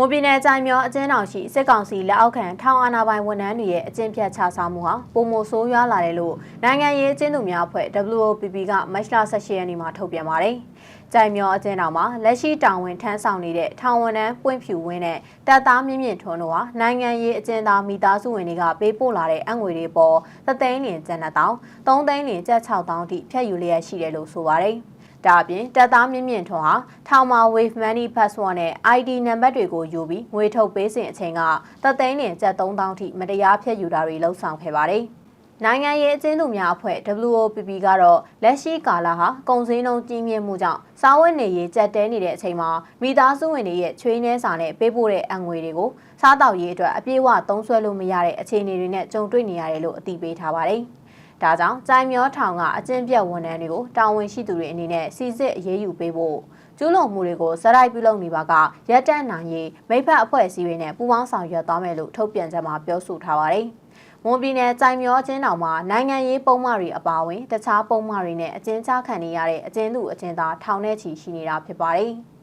မိုးပြည်နယ်ကြိုင်မျောအကျဉ်းတော်ရှိစစ်ကောင်စီလက်အောက်ခံထောင်အာဏာပိုင်ဝန်ထမ်းတွေရဲ့အကျင့်ပြတ်ချစားမှုဟာပုံမဆိုးရွားလာတယ်လို့နိုင်ငံရေးအကျဉ်းသူများအဖွဲ့ WOPP ကမတ်လ18ရက်နေ့မှာထုတ်ပြန်ပါတယ်။ကြိုင်မျောအကျဉ်းတော်မှာလက်ရှိတာဝန်ထမ်းဆောင်နေတဲ့ထောင်ဝန်ထမ်းပွင့်ဖြူဝင်းနဲ့တပ်သားမြင့်မြင့်ထွန်းတို့ဟာနိုင်ငံရေးအကျဉ်းသားမိသားစုဝင်တွေကပေးပို့လာတဲ့အငွေတွေပေါ်သသိန်းလင်ကျန်တဲ့တောင်း3သိန်းလင်ကျပ်6တောင်းအထိဖြတ်ယူလျက်ရှိတယ်လို့ဆိုပါတယ်။ ဒါအပြင်တပ်သားမြင့်မြင့်ထွန်းဟာထောင်မာ wave money password နဲ့ ID နံပါတ်တွေကိုယူပြီးငွေထုတ်ပေးစဉ်အချိန်ကတပ်သိန်းလင်ကျပ်3000ထိမတရားဖြတ်ယူတာတွေလှုံ့ဆော်ခဲ့ပါတယ်။နိုင်ငံရေးအကျဉ်းသူများအဖွဲ့ WOPP ကတော့လက်ရှိကာလဟာကုန်စည်နှုန်းကြီးမြင့်မှုကြောင့်စားဝတ်နေရေးကြက်တဲနေတဲ့အချိန်မှာမိသားစုဝင်တွေရဲ့ချွေးနှဲစာနဲ့ပေးပို့တဲ့အငွေတွေကိုစားတောက်ရေးအတွက်အပြည့်အဝသုံးစွဲလို့မရတဲ့အခြေအနေတွေနဲ့ကြုံတွေ့နေရတယ်လို့အသိပေးထားပါတယ်။ ဒါကြောင့်ကြိုင်မျောထောင်ကအကျင့်ပြတ်ဝန်ထမ်းတွေကိုတာဝန်ရှိသူတွေအနေနဲ့စီစစ်အရေးယူပေးဖို့ကျူးလွန်မှုတွေကိုစရိုက်ပြုလုပ်နေပါကရက်တန့်နိုင်ရေးမိဖက်အဖွဲ့အစည်းတွေနဲ့ပူးပေါင်းဆောင်ရွက်သွားမယ်လို့ထုတ်ပြန်ချက်မှာပြောဆိုထားပါတယ်။မွန်ပြည်နယ်ကြိုင်မျောအကျဉ်းတော်မှာနိုင်ငံရေးပုံမှန်တွေအပါအဝင်တခြားပုံမှန်တွေနဲ့အကျဉ်းချခံနေရတဲ့အကျဉ်းသူအကျဉ်းသားထောင်ထဲချီရှိနေတာဖြစ်ပါတယ်။